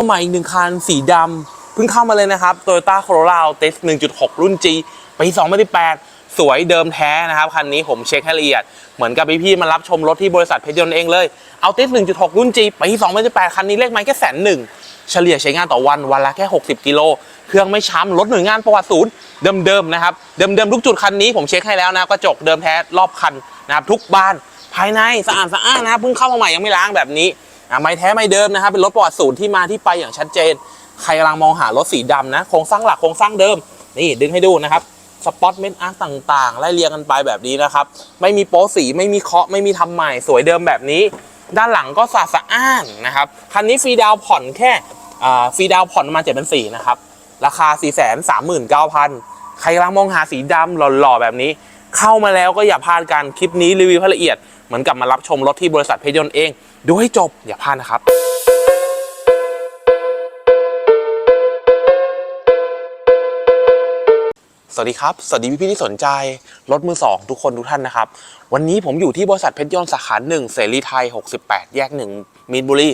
เข้ามาอีกหนึ่งคันสีดำเพิ่งเข้ามาเลยนะครับ Toyota Corolla Altis 1.6 รุ่น G ปี 2018 สวยเดิมแท้นะครับ คันนี้ผมเช็คให้ละเอียด เหมือนกับพี่ๆมารับชมรถที่บริษัทเพชรยนต์เองเลย Altis 1.6 รุ่น G ปี 2018 คันนี้เลขไม้แค่แสนหนึ่งเฉลี่ยใช้งานต่อวันวันละแค่ 60 กิโล เครื่องไม่ช้ำรถหน่วยงานประวัติศูนย์เดิมๆนะครับ เดิมๆทุกจุดคันนี้ผมเช็คให้แล้วนะกระจกเดิมแท้รอบคันนะครับทุกบานภายในสะอาดสะอ้านนะเพิ่งเข้ามาใหม่ยังไม่ล้างแบบนี้ อะไม่แท้ไม่เดิมนะครับเป็นรถประวัติศูนย์ที่มาที่ไปอย่างชัดเจน ใครกำลังมองหารถสีดำนะโครงสร้างหลักโครงสร้างเดิมนี่ดึงให้ดูนะครับสปอตเมนอาร์ตต่างๆไล่เรียงกันไปแบบนี้นะครับ ไม่มีโป๊สีไม่มีเคาะไม่มีทำใหม่สวยเดิมแบบนี้ ด้านหลังก็สะอาดสะอ้านนะครับคันนี้ฟรีดาวผ่อนแค่ฟรีดาวผ่อนมาเจ็ดพันสี่นะครับราคา 4 3 9 0 0 0 ใครกำลังมองหาสีดำหล่อๆแบบนี้ เข้ามาแล้วก็อย่าพลาดกันคลิปนี้รีวิวให้ละเอียด เหมือนกับมารับชมรถที่บริษัทเพชรยนต์เอง ดูให้จบอย่าพลาดนะครับสวัสดีครับ สวัสดีพี่ๆที่สนใจ รถมือสองทุกคนทุกท่านนะครับ วันนี้ผมอยู่ที่บริษัทเพชรยนต์สาขาหนึ่งเสรีไทย 68 แยกหนึ่งมีนบุรี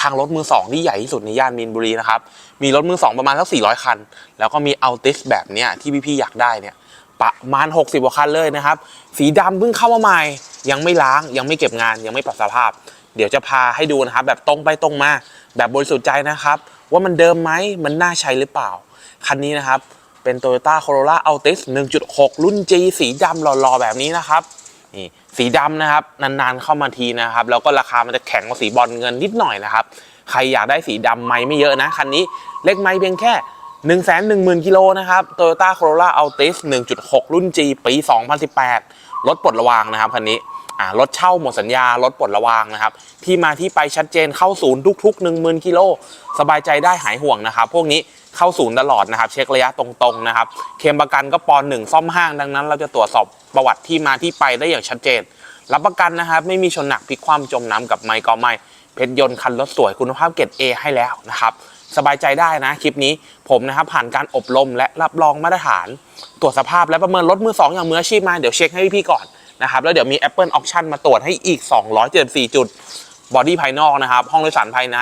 คลังรถมือสองที่ใหญ่ที่สุดในย่านมีนบุรีนะครับ มีรถมือสองประมาณสัก400 คัน แล้วก็มีอัลติสแบบเนี้ยที่พี่ๆอยากได้เนี่ย ประมาณ 60กว่าคันเลยนะครับ สีดำเพิ่งเข้ามาใหม่ ยังไม่ล้างยังไม่เก็บงาน ยังไม่ปรับสภาพ เดี๋ยวจะพาให้ดูนะครับ แบบตรงไปตรงมา แบบบริสุทธิ์ใจนะครับ ว่ามันเดิมไหมมันน่าใช้หรือเปล่า คันนี้นะครับ เป็น Toyota Corolla Altis 1.6 รุ่น G สีดำหล่อๆ แบบนี้นะครับนี่สีดำนะครับ นานๆเข้ามาทีนะครับ แล้วก็ราคามันจะแข็งกว่าสีบอลเงินนิดหน่อยนะครับ ใครอยากได้สีดำไม่ไม่เยอะนะคันนี้เล็กไม่เพียงแค่ 1 1 0 0 0 0 กิโลนะครับ Toyota Corolla Altis 1.6 รุ่น G ปี 2018 รถปลดระวางนะครับคันนี้รถเช่าหมดสัญญา รถปลดระวางนะครับ ที่มาที่ไปชัดเจนเข้าศูนย์ทุก ๆ 10,000 กิโล สบายใจได้หายห่วงนะครับ พวกนี้เข้าศูนย์ตลอดนะครับ เช็คระยะตรงๆนะครับ เคมประกันก็ปอนหนึ่งซ่อมห้างดังนั้น เราจะตรวจสอบประวัติที่มาที่ไปได้อย่างชัดเจน รับประกันนะครับ ไม่มีชนหนักพลิกคว่ำจมน้ำกับไมค์ก็ไม่เพชรยนต์คันรถสวยคุณภาพเกรด A ให้แล้วนะครับ สบายใจได้นะคลิปนี้ผมนะครับผ่านการอบรมและรับรองมาตรฐาน ตรวจสภาพและประเมินรถมือสองอย่างมืออาชีพมาเดี๋ยวเช็คให้พี่ๆก่อนนะครับแล้วเดี๋ยวมี Apple Auction มาตรวจให้อีก 274 จุดบอดี้ภายนอกนะครับห้องโดยสารภายใน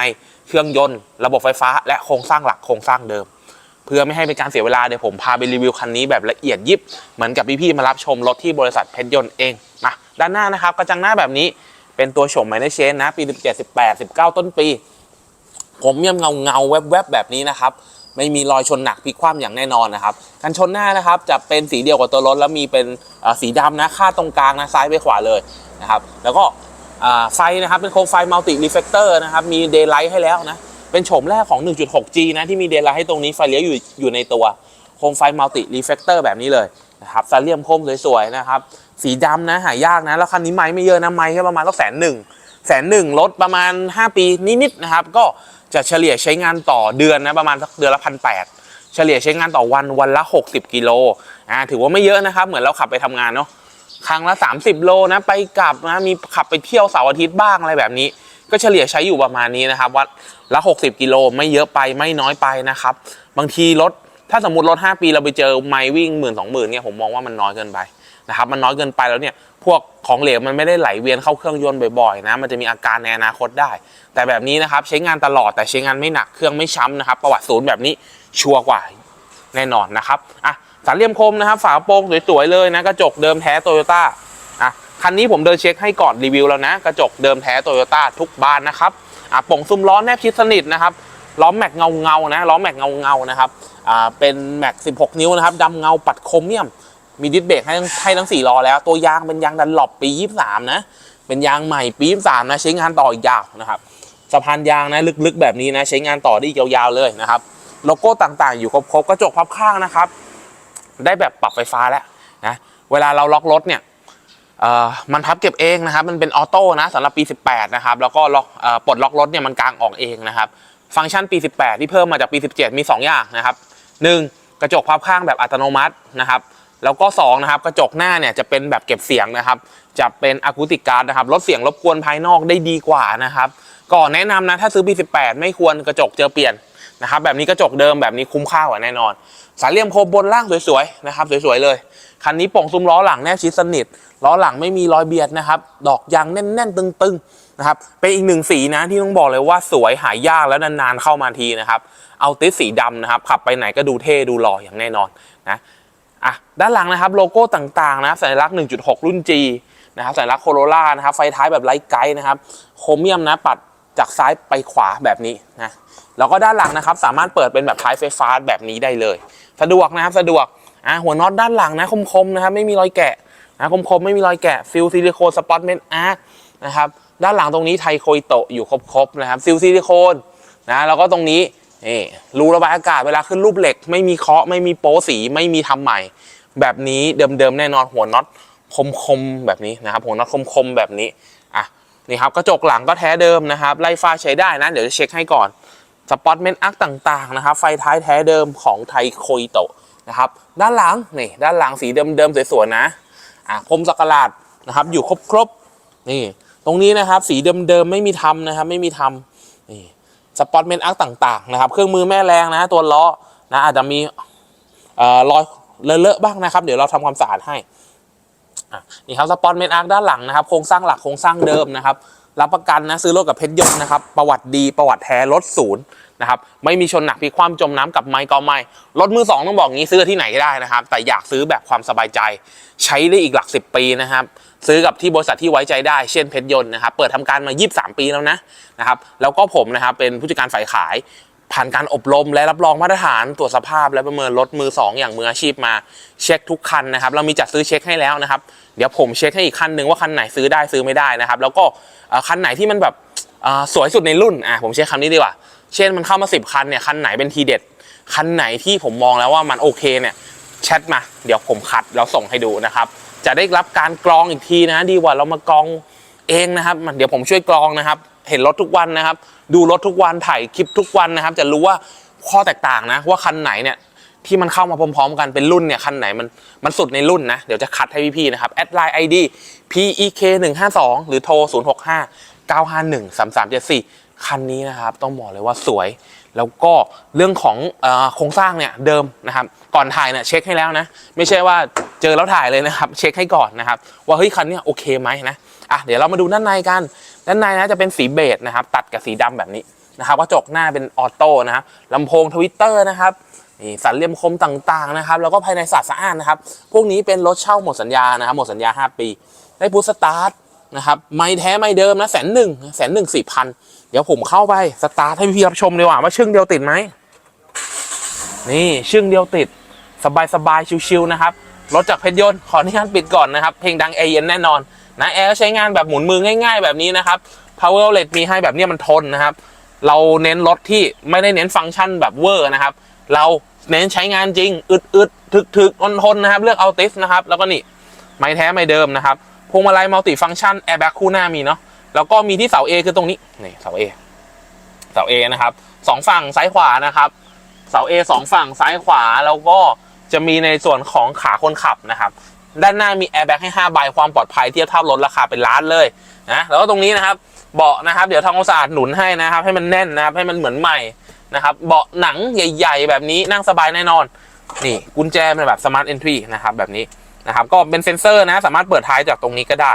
เครื่องยนต์ ระบบไฟฟ้า และโครงสร้างหลักโครงสร้างเดิม เพื่อไม่ให้เป็นการเสียเวลาเดี๋ยวผมพาไปรีวิวคันนี้แบบละเอียดยิบ เหมือนกับพี่ๆมารับชมรถที่บริษัทเพชรยนต์เองมาด้านหน้านะครับกระจังหน้าแบบนี้เป็นตัวโฉมไมเนเชนนะปี 17 18 19 ต้นปี ผมยังเงาเงาๆแวบๆแบบนี้นะครับ ไม่มีรอยชนหนักพลิกคว่ำอย่างแน่นอนนะครับกันชนหน้านะครับจะเป็นสีเดียวกับตัวรถแล้วมีเป็นสีดำนะคาตรงกลางนะซ้ายไปขวาเลยนะครับแล้วก็ไฟนะครับเป็นโคมไฟมัลติรีเฟกเตอร์นะครับมีเดย์ไลท์ให้แล้วนะเป็นโฉมแรกของ 1.6G นะที่มีเดย์ไลท์ให้ตรงนี้ไฟเลี้ยวอยู่อยู่ในตัวโคมไฟมัลติรีเฟกเตอร์แบบนี้เลยนะครับซาเลียมโคมสวยๆนะครับสีดำนะหายากนะแล้วคันนี้ไม่ไม่เยอะนะไม่แค่ประมาณสักแสนหนึ่ง แสนหนึ่งลดประมาณ 5 ปีนิดๆนะครับ ก็จะเฉลี่ยใช้งานต่อเดือนนะประมาณสักเดือนละพันแปดเฉลี่ยใช้งานต่อวันวันละ 60 กิโลอ่าถือว่าไม่เยอะนะครับ เหมือนเราขับไปทำงานเนาะครั้งละ 30 โลนะไปกลับนะมีขับไปเที่ยวเสาร์อาทิตย์บ้างอะไรแบบนี้ ก็เฉลี่ยใช้อยู่ประมาณนี้นะครับวัดละ 60 กิโลไม่เยอะไปไม่น้อยไปนะครับ บางทีรถถ้าสมมติรถ 5 ปีเราไปเจอไมล์วิ่งหมื่นสองหมื่นเนี่ยผมมองว่ามันน้อยเกินไป นะครับมันน้อยเกินไปแล้วเนี่ยพวกของเหลวมันไม่ได้ไหลเวียนเข้าเครื่องยนต์บ่อยๆนะมันจะมีอาการในอนาคตได้ แต่แบบนี้นะครับใช้งานตลอดแต่ใช้งานไม่หนักเครื่องไม่ช้ำนะครับ ประวัติศูนย์แบบนี้ชัวร์กว่าแน่นอนนะครับอะสามเหลี่ยมคมนะครับ ฝาโปร่งสวยๆเลยนะกระจกเดิมแท้โตโยต้าอะคันนี้ผมเดินเช็คให้ก่อนรีวิวแล้วนะกระจกเดิมแท้โตโยต้าทุกบ้านนะครับอะป่งซุ้มล้อแนบชิดสนิทนะครับล้อแม็กเงาเงานะล้อแม็กเงาเงานะครับอ่าเป็นแม็ก 16 นิ้วนะครับดำเงาปัดโครเมียม มีดิสเบรกให้ทั้งให้ทั้ง4ล้อแล้ว ตัวยางเป็นยางดันหลบปี 23 นะ เป็นยางใหม่ปี 23 นะ ใช้งานต่ออีกยาวนะครับ สะพานยางนะลึกๆแบบนี้นะ ใช้งานต่อได้อีกยาวๆเลยนะครับ โลโก้ต่างๆ อยู่ครบๆกระจกพับข้างนะครับ ได้แบบปรับไฟฟ้าแล้วนะ เวลาเราล็อกรถเนี่ยมันพับเก็บเองนะครับ มันเป็นออโต้นะสำหรับปี 18 นะครับ แล้วก็ล็อกปลดล็อกรถเนี่ยมันกางออกเองนะครับ ฟังก์ชันปี 18 ที่เพิ่มมาจากปี 17 มี 2 อย่างนะครับ 1. กระจกพับข้างแบบอัตโนมัตินะครับ แล้วก็2นะครับกระจกหน้าเนี่ยจะเป็นแบบเก็บเสียงนะครับ จะเป็นอะคูติกการ์ดนะครับลดเสียงรบกวนภายนอกได้ดีกว่านะครับก็แนะนำนะถ้าซื้อปี18 ไม่ควรกระจกเจอเปลี่ยนนะครับแบบนี้กระจกเดิมแบบนี้คุ้มค่ากว่าแน่นอน สายเหลี่ยมโคมบนล่างสวยๆนะครับสวยๆเลยคันนี้ป่งซุ้มล้อหลังแนบชิดสนิทล้อหลังไม่มีรอยเบียดนะครับดอกยางแน่นๆ ตึงๆนะครับเป็นอีกหนึ่งสีนะที่ต้องบอกเลยว่าสวยหายากแล้วนานๆเข้ามาทีนะครับเอาติสสีดำนะครับขับไปไหนก็ดูเท่ดูหล่ออย่างแน่นอนนะ อะด้านหลังนะครับโลโก้ต่างๆนะสัญลักษณ์ 1.6 รุ่น G นะครับสัญลักษณ์โคโรล่านะครับไฟท้ายแบบไลท์ไกด์นะครับโครเมียมนะปัดจากซ้ายไปขวาแบบนี้นะแล้วก็ด้านหลังนะครับสามารถเปิดเป็นแบบท้ายไฟฟ้าแบบนี้ได้เลย สะดวกนะครับสะดวกอะหัวน็อตด้านหลังนะคมๆนะครับไม่มีรอยแกะนะคมๆไม่มีรอยแกะฟิลซิลิโคนสปอตเมนอาร์นะครับด้านหลังตรงนี้ไทโคอิโตะอยู่ครบๆนะครับซิลซิลิโคนนะแล้วก็ตรงนี้ นี่รูระบายอากาศเวลาขึ้นรูปเหล็ก ไม่มีเคาะไม่มีโป๊สีไม่มีทำใหม่ แบบนี้เดิมๆแน่นอนหัวน็อตคมๆแบบนี้นะครับหัวน็อตคมๆแบบนี้อะนี่ครับกระจกหลังก็แท้เดิมนะครับไล่ฟ้าใช้ได้นะ เดี๋ยวจะเช็คให้ก่อนสปอตเมนอาร์คต่างๆนะครับไฟท้ายแท้เดิมของไทโคอิโตะนะครับด้านหลังนี่ด้านหลังสีเดิมๆสวยๆนะอะพรมสักหลาดนะครับอยู่ครบๆนี่ตรงนี้นะครับสีเดิมๆไม่มีทำนะครับไม่มีทำ สปอตเมนอาร์คต่างๆนะครับ เครื่องมือแม่แรงนะตัวล้อนะอาจจะมีรอยเลอะๆบ้างนะครับ เดี๋ยวเราทำความสะอาดให้นี่ครับสปอตเมนอาร์คด้านหลังนะครับโครงสร้างหลักโครงสร้างเดิมนะครับ รับประกันนะซื้อรถกับเพชรยนต์นะครับประวัติดีประวัติแท้รถศูนย์นะครับไม่มีชนหนักพลิความจมน้ำกับไม้ก็ไม่รถมือสองต้องบอกงี้ซื้อที่ไหนก็ได้นะครับ แต่อยากซื้อแบบความสบายใจ ใช้ได้อีกหลัก 10 ปีนะครับ ซื้อกับที่บริษัทที่ไว้ใจได้เช่นเพชรยนต์นะครับเปิดทำการมา 23 ปีแล้วนะนะครับแล้วก็ผมนะครับเป็นผู้จัดการฝ่ายขาย ผ่านการอบรมและรับรองมาตรฐานตรวจสภาพและประเมินรถมือ 2 อย่างมืออาชีพมาเช็คทุกคันนะครับเรามีจัดซื้อเช็คให้แล้วนะครับเดี๋ยวผมเช็คให้อีกคันหนึ่งว่าคันไหนซื้อได้ซื้อไม่ได้นะครับ แล้วก็คันไหนที่มันแบบสวยสุดในรุ่นอะผมใช้คำนี้ดีกว่า เช่นมันเข้ามา 10 คันเนี่ยคันไหนเป็นทีเด็ดคันไหนที่ผมมองแล้วว่ามันโอเคเนี่ยแชทมา เดี๋ยวผมคัดแล้วส่งให้ดูนะครับ จะได้รับการกรองอีกทีนะ ดีกว่าเรามากรองเองนะครับ มันเดี๋ยวผมช่วยกรองนะครับ เห็นรถทุกวันนะครับ ดูรถทุกวันถ่ายคลิปทุกวันนะครับ จะรู้ว่าข้อแตกต่างนะ ว่าคันไหนเนี่ยที่มันเข้ามาพร้อม ๆ กันเป็นรุ่นเนี่ยคันไหนมันมันสุดในรุ่นนะ เดี๋ยวจะคัดให้พี่ๆนะครับแอดไลน์ ID PEK 1 5 2หรือโทร 0 6 5 9 5 1 3 3 7 4 คันนี้นะครับต้องบอกเลยว่าสวย แล้วก็เรื่องของโครงสร้างเนี่ยเดิมนะครับ ก่อนถ่ายเนี่ยเช็คให้แล้วนะ ไม่ใช่ว่า เจอแล้วถ่ายเลยนะครับ เช็คให้ก่อนนะครับ ว่าเฮ้ยคันนี้โอเคไหมนะอะเดี๋ยวเรามาดูด้านในกันด้านในนะจะเป็นสีเบจนะครับ ตัดกับสีดำแบบนี้นะครับกระจกหน้าเป็นออโต้นะครับลำโพงทวิตเตอร์นะครับนี่สันเหลี่ยมคมต่างๆนะครับ แล้วก็ภายในสะอาดสะอ้านนะครับ พวกนี้เป็นรถเช่าหมดสัญญานะครับ หมดสัญญา 5 ปี ได้พุทสตาร์ทนะครับ ไม่แท้ไม่เดิมนะแสนหนึ่งแสนหนึ่งสี่พันเดี๋ยวผมเข้าไปสตาร์ทให้พี่รับชมดีกว่าว่าชึ่งเดียวติดไหมนี่ชึ่งเดียวติด สบายๆชิวๆนะครับ รถจากเพชรยนต์ขออนุญาตปิดก่อนนะครับ เพลงดังแอร์เย็นแน่นอนนะแอร์ใช้งานแบบหมุนมือง่าย ๆ แบบนี้นะครับ power outlet มีให้แบบนี้มันทนนะครับ เราเน้นรถที่ไม่ได้เน้นฟังก์ชันแบบเวอร์นะครับ เราเน้นใช้งานจริงอึดอึดถึกถึกทนทนนะครับ เลือกเอาติสนะครับ แล้วก็นี่ไม้แท้ไม่เดิมนะครับพวงมาลัยมัลติฟังก์ชันแอร์แบ็กคู่หน้ามีเนาะแล้วก็มีที่เสา A คือตรงนี้นี่เสา A เสา A นะครับสองฝั่งซ้ายขวานะครับ เสา A สองฝั่งซ้ายขวาแล้วก็ จะมีในส่วนของขาคนขับนะครับด้านหน้ามีแอร์แบ็กให้5ใบความปลอดภัยเทียบเท่ารถราคาเป็นล้านเลยนะแล้วก็ตรงนี้นะครับเบาะนะครับ เดี๋ยวทำความสะอาดหนุนให้นะครับ ให้มันแน่นนะครับ ให้มันเหมือนใหม่นะครับ เบาะหนังใหญ่ ๆ แบบนี้นั่งสบายแน่นอน นี่กุญแจเป็นแบบสมาร์ทเอนทรีนะครับแบบนี้นะครับ ก็เป็นเซ็นเซอร์นะ สามารถเปิดท้ายจากตรงนี้ก็ได้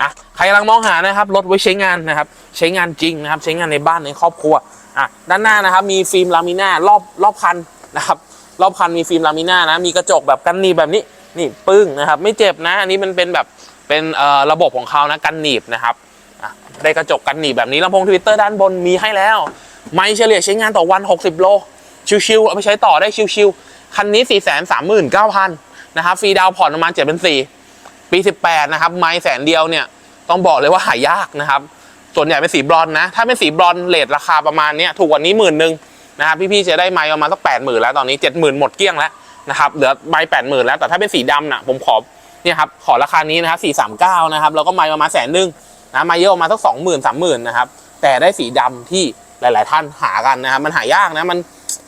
อะใครกำลังมองหานะครับรถไว้ใช้งานนะครับ ใช้งานจริงนะครับ ใช้งานในบ้านในครอบครัวอะด้านหน้านะครับ มีฟิล์มลามิน่ารอบรอบคันนะครับ รอบคันมีฟิล์มลามิน่านะ มีกระจกแบบกันหนีบแบบนี้ นี่ปึ้งนะครับ ไม่เจ็บนะ อันนี้มันเป็นแบบเป็นระบบของเขานะกันหนีบนะครับได้กระจกกันหนีบแบบนี้ลำโพงทวิตเตอร์ด้านบนมีให้แล้ว ไม่เฉลี่ยใช้งานต่อวัน 60 โล ชิวๆเอาไปใช้ต่อได้ชิวๆคันนี้ 4 3 9 0 0 0นะครับฟรีดาวผ่อนประมาณ7เป็น4ปี 18 นะครับ ไม่แสนเดียวเนี่ยต้องบอกเลยว่าหายากนะครับ ส่วนใหญ่เป็นสีบรอนนะ ถ้าเป็นสีบรอนเลทราคาประมาณเนี้ยถูกกว่านี้หมื่นหนึ่ง นะครับพี่ๆจะได้ไม้ประมาณสักแปดหมื่นแล้วตอนนี้เจ็ดหมื่นหมดเกลี้ยงแล้วนะครับเหลือใบแปดหมื่นแล้วแต่ถ้าเป็นสีดำน่ะผมขอเนี่ยครับขอราคานี้นะครับสี่สามเก้านะครับแล้วก็ไม้ประมาณแสนหนึ่งนะไม้เยอะประมาณสักสองหมื่นสามหมื่นนะครับแต่ได้สีดำที่หลาย ๆ ท่านหากันนะครับมันหายากนะมัน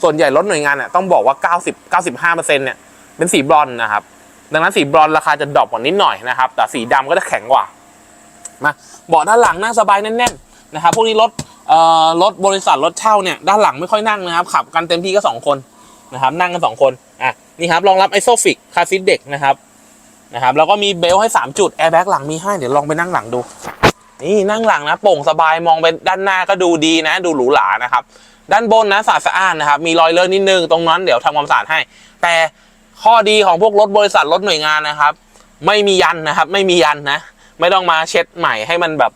ส่วนใหญ่รถหน่วยงานน่ะต้องบอกว่า 90 95เปอร์เซ็นเนี่ยเป็นสีบรอนนะครับดังนั้นสีบรอนราคาจะดรอปกว่านิดหน่อยนะครับแต่สีดำก็จะแข็งกว่ามาเบาะด้านหลังนั่งสบายแน่น ๆ นะครับพวกนี้รถ รถบริษัทรถเช่าเนี่ยด้านหลังไม่ค่อยนั่งนะครับขับกันเต็มที่ก็สองคนนะครับนั่งกันสองคนอะนี่ครับรองรับไอโซฟิกคาซีทเด็กนะครับนะครับแล้วก็มีเบลต์ให้ 3 จุดแอร์แบ็กหลังมีให้เดี๋ยวลองไปนั่งหลังดูนี่นั่งหลังนะโป่งสบายมองไปด้านหน้าก็ดูดีนะ ดูหรูหรานะครับด้านบนนะสะอาดสะอ้านนะครับมีรอยเลอะนิดนึงตรงนั้นเดี๋ยวทำความสะอาดให้ แต่ข้อดีของพวกรถบริษัทรถหน่วยงานนะครับ ไม่มียันนะครับ ไม่มียันนะ ไม่ต้องมาเช็ดใหม่ให้มันแบบ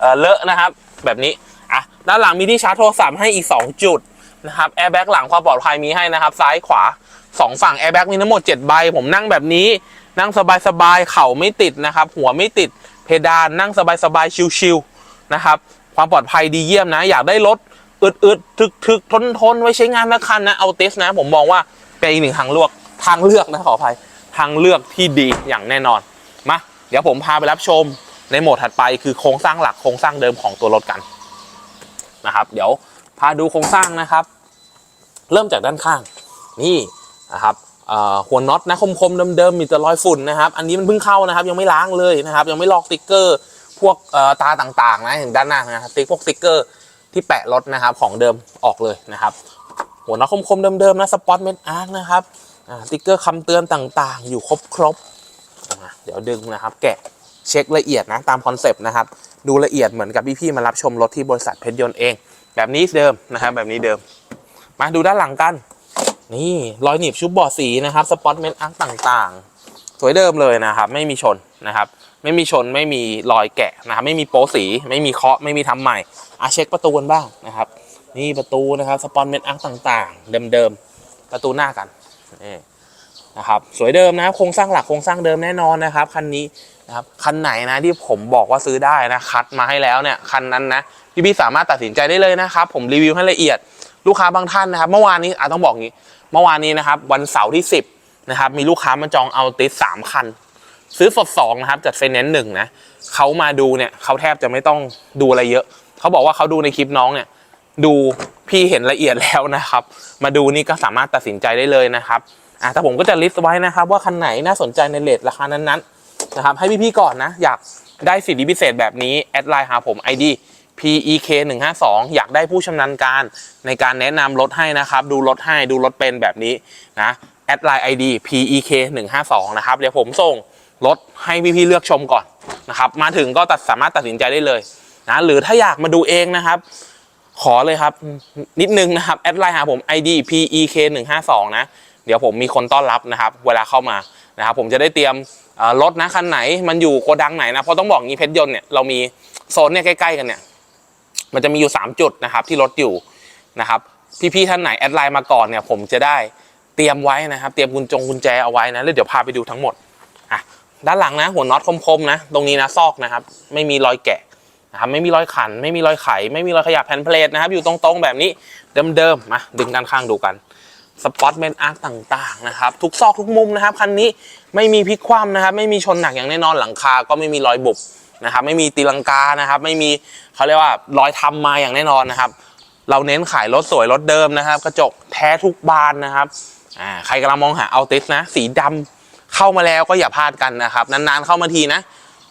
เออเลอะนะครับ แบบนี้ อะด้านหลังมีที่ชาร์จโทรศัพท์ให้อีก 2 จุดนะครับแอร์แบ็กหลังความปลอดภัยมีให้นะครับ ซ้ายขวา 2 ฝั่งแอร์แบ็กมีทั้งหมด7ใบผมนั่งแบบนี้นั่งสบายๆเข่าไม่ติดนะครับ หัวไม่ติดเพดานนั่งสบายๆชิวๆนะครับความปลอดภัยดีเยี่ยมนะ อยากได้รถอึดๆทึกๆทนๆไว้ใช้งานนะคันนะเอาติสนะ ผมมองว่าเป็นอีกหนึ่งทางเลือกทางเลือกนะขออภัยทางเลือกที่ดีอย่างแน่นอนมาเดี๋ยวผมพาไปรับชมในโหมดถัดไปคือโครงสร้างหลักโครงสร้างเดิมของตัวรถกัน นะครับ เดี๋ยวพาดูโครงสร้างนะครับ เริ่มจากด้านข้าง นี่นะครับหัวน็อตนะคมๆเดิมๆมีแต่รอยฝุ่นนะครับ อันนี้มันเพิ่งเข้านะครับ ยังไม่ล้างเลยนะครับ ยังไม่ลอกสติ๊กเกอร์ พวกตาต่างๆนะอย่างด้านหน้านะครับติ๊กพวกสติ๊กเกอร์ที่แปะรถนะครับของเดิมออกเลยนะครับ หัวน็อตคมๆเดิมๆนะสปอตเมดอาร์คนะครับติ๊กเกอร์คำเตือนต่างๆ อยู่ครบๆเดี๋ยวดึงนะครับ แกะ เช็คละเอียดนะตามคอนเซปต์นะครับ ดูละเอียดเหมือนกับพี่ๆมารับชมรถที่บริษัทเพชรยนต์เอง แบบนี้เดิมนะครับแบบนี้เดิม มาดูด้านหลังกัน นี่รอยหนีบชุบเบาะสีนะครับสปอตเมนอาร์ต่างๆ สวยเดิมเลยนะครับ ไม่มีชนนะครับไม่มีชนไม่มีรอยแกะนะครับไม่มีโป๊สี ไม่มีเคาะไม่มีทำใหม่อาเช็คประตูกันบ้างนะครับนี่ประตูนะครับสปอนเมนอาร์ต่างๆ เดิมๆประตูหน้ากันนี่นะครับสวยเดิมนะโครงสร้างหลักโครงสร้างเดิมแน่นอนนะครับคันนี้ นะครับคันไหนนะที่ผมบอกว่าซื้อได้นะคัดมาให้แล้วเนี่ยคันนั้นนะพี่ๆสามารถตัดสินใจได้เลยนะครับ ผมรีวิวให้ละเอียดลูกค้าบางท่านนะครับ เมื่อวานนี้อาต้องบอกงี้ เมื่อวานนี้นะครับวันเสาร์ที่ 10นะครับมีลูกค้ามาจองเอาติสสามคัน ซื้อสดสองนะครับจัดไฟแนนซ์หนึ่งนะเขามาดูเนี่ยเขาแทบจะไม่ต้องดูอะไรเยอะ เขาบอกว่าเขาดูในคลิปน้องเนี่ยดูพี่เห็นละเอียดแล้วนะครับ มาดูนี่ก็สามารถตัดสินใจได้เลยนะครับอะแต่ผมก็จะลิสต์ไว้นะครับ ว่าคันไหนน่าสนใจในเลทราคานั้นๆ นะครับให้พี่ๆก่อนนะ อยากได้สิทธิพิเศษแบบนี้ แอดไลน์หาผม ID PEK 1 5 2อยากได้ผู้ชำนาญการในการแนะนำรถให้นะครับ ดูรถให้ดูรถเป็นแบบนี้นะแอดไลน์ ID PEK 1 5 2นะครับเดี๋ยวผมส่งรถให้พี่ๆเลือกชมก่อนนะครับ มาถึงก็ตัดสามารถตัดสินใจได้เลยนะหรือถ้าอยากมาดูเองนะครับ ขอเลยครับ นิดนึงนะครับแอดไลน์หาผม ID PEK 1 5 2นะเดี๋ยวผมมีคนต้อนรับนะครับ เวลาเข้ามา นะครับผมจะได้เตรียมรถนะคันไหน มันอยู่โกดังไหนนะเพราะต้องบอกงี้เพชรยนต์เนี่ยเรามีโซนเนี่ยใกล้ๆกันเนี่ยมันจะมีอยู่ 3 จุดนะครับที่รถอยู่นะครับพี่ๆท่านไหนแอดไลน์มาก่อนเนี่ยผมจะได้เตรียมไว้นะครับ เตรียมกุญจงกุญแจเอาไว้นะแล้วเดี๋ยวพาไปดูทั้งหมดอะด้านหลังนะ หัวน็อตคมๆนะ ตรงนี้นะซอกนะครับ ไม่มีรอยแกะนะครับไม่มีรอยขัน ไม่มีรอยไข ไม่มีรอยขยับแผ่นเพลทนะครับ อยู่ตรงๆแบบนี้เดิมๆมาดึงด้านข้างดูกัน สปอตเมนอาร์คต่างๆนะครับทุกซอกทุกมุมนะครับคันนี้ไม่มีพลิกคว่ำนะครับ ไม่มีชนหนักอย่างแน่นอนหลังคาก็ไม่มีรอยบุบนะครับ ไม่มีตีลังกานะครับ ไม่มีเขาเรียกว่ารอยทำมาอย่างแน่นอนนะครับ เราเน้นขายรถสวยรถเดิมนะครับ กระจกแท้ทุกบานนะครับอ่าใครกำลังมองหาเอาติสนะ สีดำเข้ามาแล้วก็อย่าพลาดกันนะครับ นานๆเข้ามาทีนะ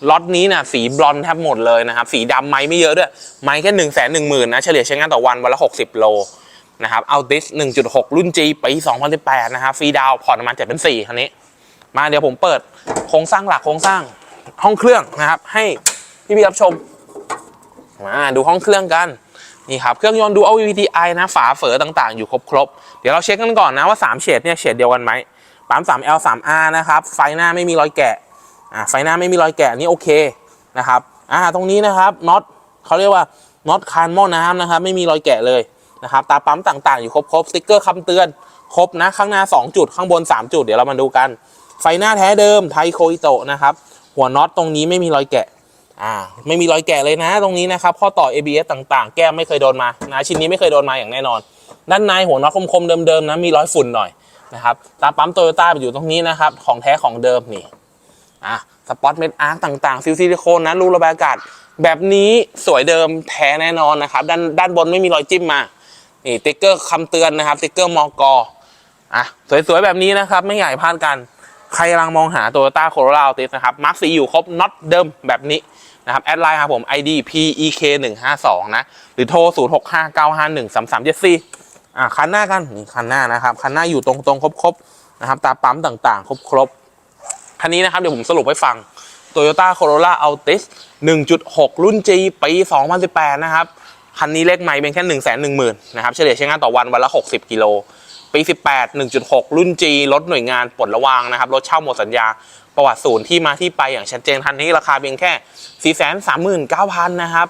ล็อตนี้นะสีบลอนแทบหมดเลยนะครับ สีดำไม้ไม่เยอะด้วย ไม้แค่หนึ่งแสนหนึ่งหมื่นนะ เฉลี่ยใช้งานต่อวันวันละ60โล นะครับเอาดิส1.6 รุ่น G ปี 2018 นะครับฟรีดาวผ่อนประมาณ7เป็น4คันนี้ มาเดี๋ยวผมเปิดโครงสร้างหลักโครงสร้างห้องเครื่องนะครับ ให้พี่พี่รับชมมาดูห้องเครื่องกันนี่ครับเครื่องยนต์ดูเอา VVTi นะฝาเฝอต่างๆ อยู่ครบๆเดี๋ยวเราเช็คกันก่อนนะว่า 3 เฉดเนี่ยเฉดเดียวกันไหมปั๊ม 3L 3R นะครับ ไฟหน้าไม่มีรอยแกะอ่าไฟหน้าไม่มีรอยแกะนี่โอเคนะครับอ่าตรงนี้นะครับน็อตเขาเรียกว่าน็อตคานหม้อน้ำนะครับ ไม่มีรอยแกะเลย นะครับตาปั๊มต่างๆ อยู่ครบๆสติ๊กเกอร์คำเตือน ครบนะข้างหน้า 2 จุดข้างบน 3 จุดเดี๋ยวเรามาดูกัน ไฟหน้าแท้เดิมไทโคอิโตะนะครับหัวน็อตตรงนี้ไม่มีรอยแกะอ่าไม่มีรอยแกะเลยนะตรงนี้นะครับข้อต่อ ABS ต่างๆ แก้มไม่เคยโดนมานะชิ้นนี้ไม่เคยโดนมาอย่างแน่นอน ด้านในหัวน็อตคมๆเดิมๆนะมีรอยฝุ่นหน่อยนะครับตาปั๊มโตโยต้าอยู่ตรงนี้นะครับของแท้ของเดิมนี่อะสปอตเม็ดอาร์คต่างๆซิลซิลิโคนนะรูระบายอากาศแบบนี้สวยเดิมแท้แน่นอนนะครับ ด้านด้านบนไม่มีรอยจิ้มมา นี่ติ๊กเกอร์คำเตือนนะครับติ๊กเกอร์มอกอะสวยๆแบบนี้นะครับ ไม่ใหญ่พลาดกัน ใครกำลังมองหา Toyota Corolla Altis นะครับมาร์คสีอยู่ครบน็อตเดิมแบบนี้นะครับแอดไลน์ครับผม ID PEK 1 5 2นะ หรือโทร 0 6 5 9 5 1 3 3 7 4อ่าคันหน้ากันนี่คันหน้านะครับ คันหน้าอยู่ตรงๆ ครบๆนะครับ ตาปั๊มต่างๆ ครบๆ คันนี้นะครับ เดี๋ยวผมสรุปให้ฟัง Toyota Corolla Altis 1.6 รุ่น G ปี 2018 นะครับ คันนี้เลขไม่เป็นแค่1 1 0 0 0 0นหนึ่งนะครับเฉลี่ยใช้งานต่อวันวันละ 60 กิโล ปี 18 1.6 รุ่น G รถหน่วยงานปลดระวางนะครับรถเช่าหมดสัญญาประวัติศูนย์ที่มาที่ไปอย่างชัดเจนคันนี้ราคาเพียงแค่ 439,000นะครับ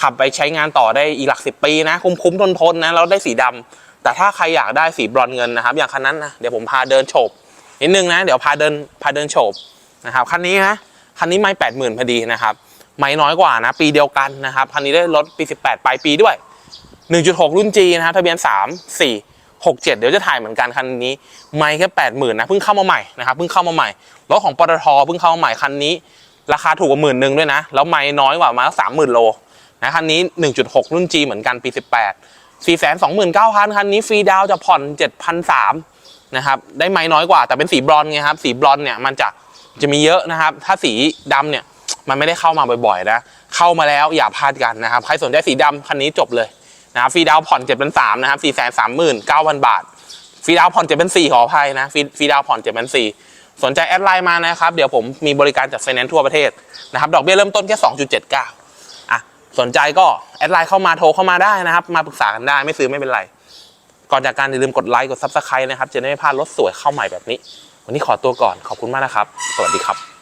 ขับไปใช้งานต่อได้อีกหลัก 10 ปีนะคุ้มๆทนๆนนะแล้วได้สีดำแต่ถ้าใครอยากได้สีบรอนเงินนะครับอย่างคันนั้นนะเดี๋ยวผมพาเดินโฉบนิดนึงนะเดี๋ยวพาเดินพาเดินโฉบนะครับคันนี้นะคันนี้ไม่แปดหมื่นพอดีนะครับ ไม่น้อยกว่านะ ปีเดียวกันนะครับคันนี้ได้รถปี 18 ปลายปีด้วย 1.6 รุ่น G นะครับทะเบียน 3 4 6 7 เดี๋ยวจะถ่ายเหมือนกันคันนี้ ไม่แค่ 80,000นะเพิ่งเข้ามาใหม่นะครับเพิ่งเข้ามาใหม่รถของปตทเพิ่งเข้ามาใหม่คันนี้ ราคาถูกกว่าหมื่นหนึ่งด้วยนะ แล้วไม่น้อยกว่ามาสามหมื่นโลนะคันนี้ 1.6 รุ่น G เหมือนกันปี 18 429,000คันนี้ฟรีดาวจะผ่อน 7,300นะครับได้ไม้น้อยกว่าแต่เป็นสีบรอนไงครับสีบรอนเนี่ยมันจะจะมีเยอะนะครับ ถ้าสีดำเนี่ย มันไม่ได้เข้ามาบ่อยๆนะ เข้ามาแล้วอย่าพลาดกันนะครับ ใครสนใจสีดำคันนี้จบเลยนะครับฟรีดาวผ่อน7เป็น3นะครับ4 3 9 0 0 0บาทฟรีดาวผ่อน7เป็น4ขออภัยนะฟรีฟีดาวผ่อน7เป็น4สนใจแอดไลน์มานะครับ เดี๋ยวผมมีบริการจัดไฟแนนซ์ทั่วประเทศนะครับ ดอกเบี้ยเริ่มต้นแค่2.79อะสนใจก็แอดไลน์เข้ามาโทรเข้ามาได้นะครับ มาปรึกษากันได้ไม่ซื้อไม่เป็นไร ก่อนจากการอย่าลืมกดไลค์กดซับสไครต์นะครับจะได้ไม่พลาดรถสวยเข้าใหม่แบบนี้ วันนี้ขอตัวก่อนขอบคุณมากนะครับ สวัสดีครับ